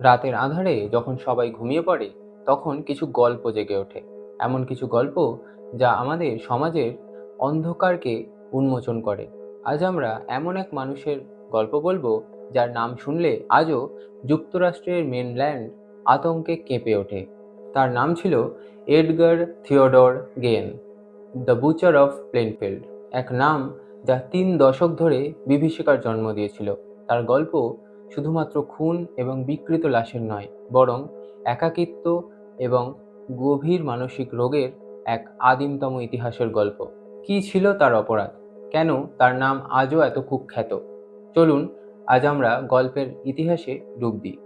রাতের আঁধারে যখন সবাই ঘুমিয়ে পড়ে, তখন কিছু গল্প জেগে ওঠে। এমন কিছু গল্প যা আমাদের সমাজের অন্ধকারকে উন্মোচন করে। আজ আমরা এমন এক মানুষের গল্প বলব, যার নাম শুনলে আজও যুক্তরাষ্ট্রের মেনল্যান্ড আতঙ্কে কেঁপে ওঠে। তার নাম ছিল Edgar Theodore Gein the Butcher of Plainfield. এক নাম যা তিন দশক ধরে বিভীষিকার জন্ম দিয়েছিল। তার গল্প শুধুমাত্র খুন এবং বিকৃত লাশের নয়, বরং একাকিত্ব এবং গভীর মানসিক রোগের এক আদিমতম ইতিহাসের গল্প। কি ছিল তার অপরাধ? কেন তার নাম আজও এত কুখ্যাত? চলুন, আজ আমরা গল্পের ইতিহাসে ডুব দিই,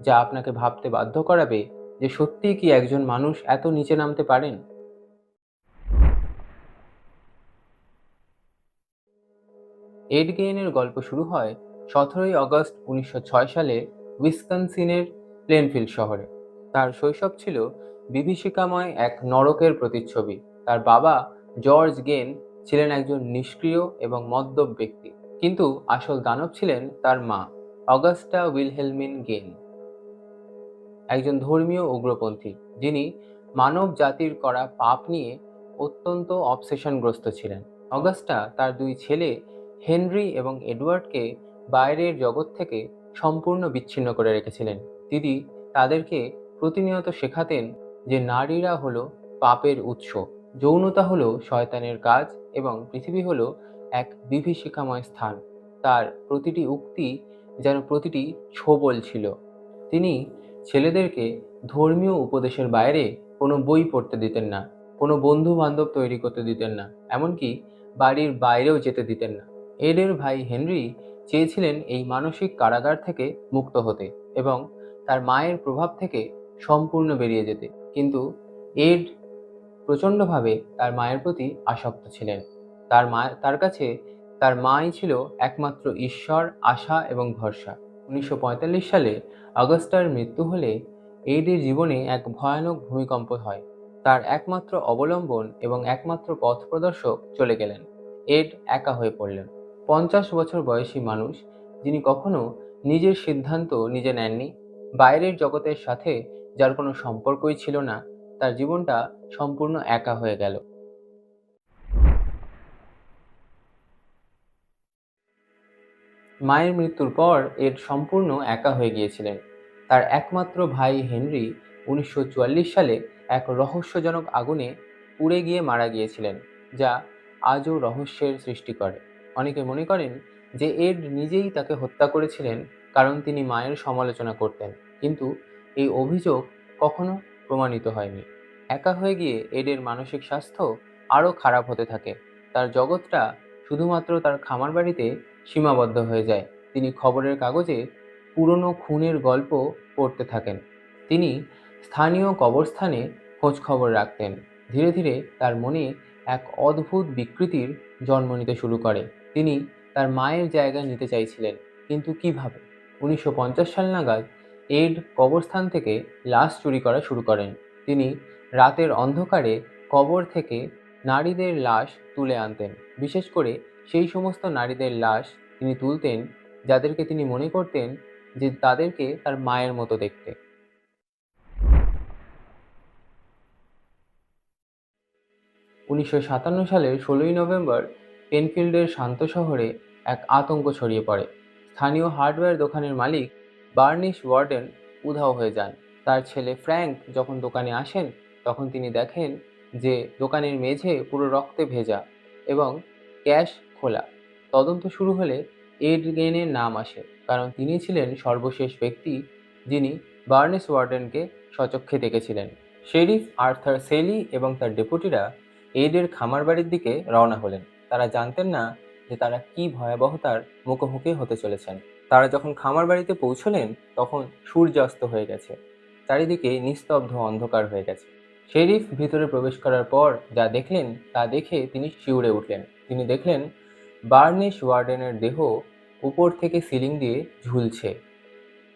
যা আপনাকে ভাবতে বাধ্য করাবে যে সত্যিই কি একজন মানুষ এত নিচে নামতে পারেন? এডগেইনের গল্প শুরু হয় সতেরোই আগস্ট উনিশশো সালে উইসকনসিনের প্লেনফিল্ড শহরে। তার শৈশব ছিল বিভীষিকাময় এক নরকের প্রতিচ্ছবি। তার বাবা জর্জ গেন ছিলেন একজন নিষ্ক্রিয় এবং মদ্যপ ব্যক্তি। কিন্তু আসল দানব ছিলেন তার মা, অগাস্টা উইলহেলমিন গেন একজন ধর্মীয় উগ্রপন্থী, যিনি মানব জাতির করা পাপ নিয়ে অত্যন্ত অবসেশনগ্রস্ত ছিলেন। অগাস্টা তার দুই ছেলে, হেনরি এবং এডওয়ার্ডকে বাইরের জগৎ থেকে সম্পূর্ণ বিচ্ছিন্ন করে রেখেছিলেন। তিনি তাদেরকে প্রতিনিয়ত শেখাতেন যে নারীরা হলো পাপের উৎস, যৌনতা হলো শয়তানের কাজ এবং পৃথিবী হলো এক বিভীষিকাময় স্থান। তার প্রতিটি উক্তি যেন প্রতিটি ছোবল ছিল। তিনি ছেলেদেরকে ধর্মীয় উপদেশের বাইরে কোনো বই পড়তে দিতেন না, কোনো বন্ধু বান্ধব তৈরি করতে দিতেন না, এমনকি বাড়ির বাইরেও যেতে দিতেন না। এডের ভাই হেনরি চেয়েছিলেন এই মানসিক কারাগার থেকে মুক্ত হতে এবং তার মায়ের প্রভাব থেকে সম্পূর্ণ বেরিয়ে যেতে। কিন্তু এড প্রচণ্ডভাবে তার মায়ের প্রতি আসক্ত ছিলেন। তার মা, তার কাছে তার মাই ছিল একমাত্র ঈশ্বর, আশা এবং ভরসা। উনিশশো পঁয়তাল্লিশ সালে অগস্টার মৃত্যু হলে এইডের জীবনে এক ভয়ানক ভূমিকম্প হয়। তার একমাত্র অবলম্বন এবং একমাত্র পথ প্রদর্শক চলে গেলেন। এড একা হয়ে পড়লেন। পঞ্চাশ বছর বয়সী মানুষ যিনি কখনো নিজের সিদ্ধান্ত নিজে নেননি, বাইরের জগতের সাথে যার কোনো সম্পর্কই ছিল না, তার জীবনটা সম্পূর্ণ একা হয়ে গেল। মায়ের মৃত্যুর পর এর সম্পূর্ণ একা হয়ে গিয়েছিলেন। তার একমাত্র ভাই হেনরি উনিশশো চুয়াল্লিশ সালে এক রহস্যজনক আগুনে পুড়ে গিয়ে মারা গিয়েছিলেন, যা আজও রহস্যের সৃষ্টি করে। অনেকে মনে করেন যে এড নিজেই তাকে হত্যা করেছিলেন কারণ তিনি মায়ের সমালোচনা করতেন। কিন্তু এই অভিযোগ কখনো প্রমাণিত হয়নি। একা হয়ে গিয়ে এডের মানসিক স্বাস্থ্য আরও খারাপ হতে থাকে। তার জগৎটা শুধুমাত্র তার খামার বাড়িতে সীমাবদ্ধ হয়ে যায়। তিনি খবরের কাগজে পুরনো খুনের গল্প পড়তে থাকেন। তিনি স্থানীয় কবরস্থানে খবর রাখতেন। ধীরে ধীরে তার মনে এক অদ্ভুত বিকৃতির জন্ম নিতে শুরু করে। তিনি তার মায়ের জায়গা নিতে চাইছিলেন। কিন্তু কীভাবে? উনিশশো পঞ্চাশ সাল নাগাদ এড কবরস্থান থেকে লাশ চুরি করা শুরু করেন। তিনি রাতের অন্ধকারে কবর থেকে নারীদের লাশ তুলে আনতেন। বিশেষ করে সেই সমস্ত নারীদের লাশ তিনি তুলতেন, যাদেরকে তিনি মনে করতেন যে তাদেরকে তার মায়ের মতো দেখতে। উনিশশো সাতান্ন সালের ষোলোই নভেম্বর পেনফিল্ডের শান্ত শহরে এক আতঙ্ক ছড়িয়ে পড়ে। স্থানীয় হার্ডওয়্যার দোকানের মালিক বার্নিশ ওয়ার্ডেন উধাও হয়ে যান। তার ছেলে ফ্র্যাঙ্ক যখন দোকানে আসেন, তখন তিনি দেখেন যে দোকানের মেঝে পুরো রক্তে ভেজা এবং ক্যাশ খোলা। তদন্ত শুরু হলে এড গেনের নাম আসে, কারণ তিনি ছিলেন সর্বশেষ ব্যক্তি যিনি বার্নেস ওয়ার্ডেনকে সচক্ষে দেখেছিলেন। শেরিফ আর্থার সেলি এবং তার ডেপুটিরা এডের খামার বাড়ির দিকে রওনা হলেন। তারা জানতেন না যে তারা কি ভয়াবহতার মুখোমুখি হতে চলেছেন। তারা যখন খামার বাড়িতে পৌঁছলেন, তখন সূর্যাস্ত হয়ে গেছে। চারিদিকে নিস্তব্ধ অন্ধকার হয়ে গেছে। শেরিফ ভিতরে প্রবেশ করার পর যা দেখলেন, তা দেখে তিনি শিউরে উঠলেন। তিনি দেখলেন, বার্নিশ ওয়ার্ডেনের দেহ উপর থেকে সিলিং দিয়ে ঝুলছে।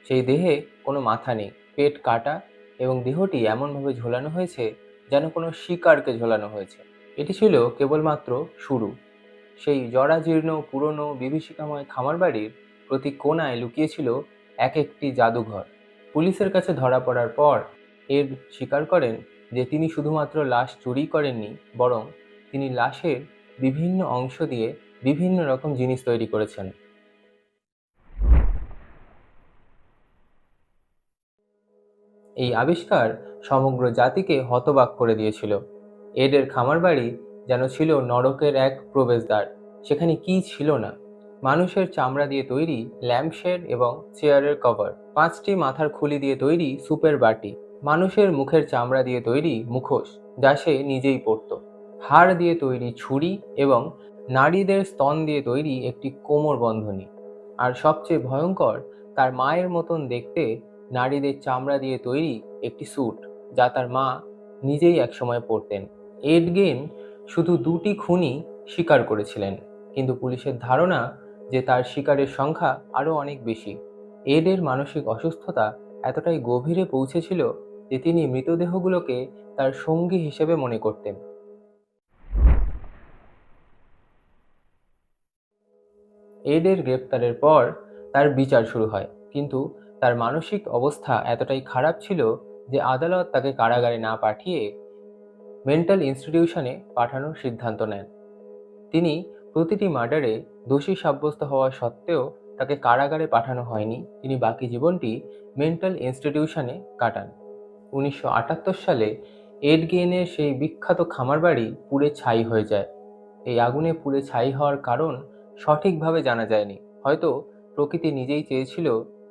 সেই দেহে কোনো মাথা নেই, পেট কাটা এবং দেহটি এমনভাবে ঝোলানো হয়েছে যেন কোনো শিকারকে ঝোলানো হয়েছে। এটি ছিল কেবলমাত্র শুরু। সেই জরাজীর্ণ, পুরনো, বিভীষিকাময় খামার বাড়ির প্রতি কোনায় লুকিয়েছিল এক একটি জাদুঘর। পুলিশের কাছে ধরা পড়ার পর এর স্বীকার করেন যে তিনি শুধুমাত্র লাশ চুরি করেননি, বরং তিনি লাশের বিভিন্ন অংশ দিয়ে বিভিন্ন রকম জিনিস তৈরি করেছেন। এই আবিষ্কার সমগ্র জাতিকে হতবাক করে দিয়েছিল। এডের খামার বাড়ি যেন ছিল নরকের এক প্রবেশদ্বার। সেখানে কি ছিল না? মানুষের চামড়া দিয়ে তৈরি ল্যাম্পশেড এবং চেয়ারের কভার, পাঁচটি মাথার খুলি দিয়ে তৈরি সুপের বাটি, মানুষের মুখের চামড়া দিয়ে তৈরি মুখোশ যা সে নিজেই পরত, হাড় দিয়ে তৈরি ছুরি এবং নারীদের স্তন দিয়ে তৈরি একটি কোমর বন্ধনী। আর সবচেয়ে ভয়ঙ্কর, তার মায়ের মতন দেখতে নারীদের চামড়া দিয়ে তৈরি একটি স্যুট যা তার মা নিজেই একসময় পরতেন। এডগেন শুধু দুটি খুনই স্বীকার করেছিলেন, কিন্তু পুলিশের ধারণা যে তার শিকারের সংখ্যা আরও অনেক বেশি। এডের মানসিক অসুস্থতা এতটাই গভীরে পৌঁছেছিল যে তিনি মৃতদেহগুলোকে তার সঙ্গী হিসেবে মনে করতেন। এডের গ্রেপ্তারের পর তার বিচার শুরু হয়, কিন্তু তার মানসিক অবস্থা এতটাই খারাপ ছিল যে আদালত তাকে কারাগারে না পাঠিয়ে মেন্টাল ইনস্টিটিউশনে পাঠানোর সিদ্ধান্ত নেন। তিনি প্রতিটি মার্ডারে দোষী সাব্যস্ত হওয়া সত্ত্বেও তাকে কারাগারে পাঠানো হয়নি। তিনি বাকি জীবনটি মেন্টাল ইনস্টিটিউশনে কাটান। উনিশশো আটাত্তর সালে এড গেইনের সেই বিখ্যাত খামার বাড়ি পুড়ে ছাই হয়ে যায়। এই আগুনে পুড়ে ছাই হওয়ার কারণ সঠিকভাবে জানা যায়নি। হয়তো প্রকৃতি নিজেই চেয়েছিল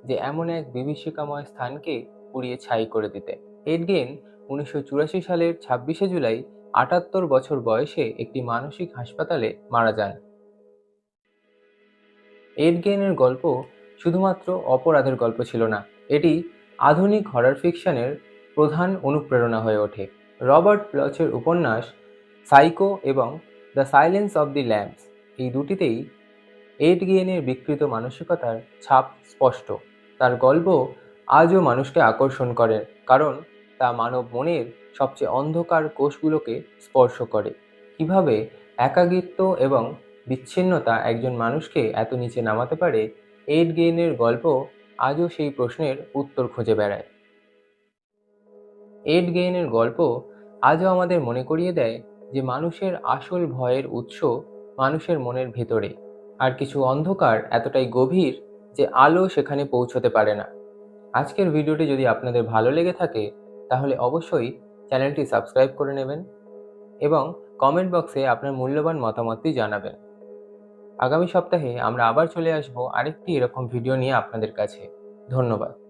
যে এমন এক বিভীষিকাময় স্থানকে পুড়িয়ে ছাই করে দিতে। এডগেন উনিশশো চুরাশি সালের ছাব্বিশে জুলাই আটাত্তর বছর বয়সে একটি মানসিক হাসপাতালে মারা যান। এডগেনের গল্প শুধুমাত্র অপরাধের গল্প ছিল না, এটি আধুনিক হরার ফিকশনের প্রধান অনুপ্রেরণা হয়ে ওঠে। রবার্ট প্লচের উপন্যাস সাইকো এবং The Silence of the Lambs এই দুটিতেই এড গেনের বিকৃত মানসিকতার ছাপ স্পষ্ট। তার গল্প আজও মানুষকে আকর্ষণ করে, কারণ তা মানব মনের সবচেয়ে অন্ধকার কোষগুলোকে স্পর্শ করে। কীভাবে একাকিত্ব এবং বিচ্ছিন্নতা একজন মানুষকে এত নিচে নামাতে পারে, এড গেইনের গল্প আজও সেই প্রশ্নের উত্তর খুঁজে বেড়ায়। এড গেইনের গল্প আজও আমাদের মনে করিয়ে দেয় যে মানুষের আসল ভয়ের উৎস মানুষের মনের ভেতরে, আর কিছু অন্ধকার এতটাই গভীর যে আলো সেখানে পৌঁছতে পারে না। আজকের ভিডিওটি যদি আপনাদের ভালো লেগে থাকে তাহলে অবশ্যই চ্যানেলটি সাবস্ক্রাইব করে নেবেন এবং কমেন্ট বক্সে আপনার মূল্যবান মতামতটি জানাবেন। আগামী সপ্তাহে আমরা আবার চলে আসব আরেকটি এরকম ভিডিও নিয়ে আপনাদের কাছে। ধন্যবাদ।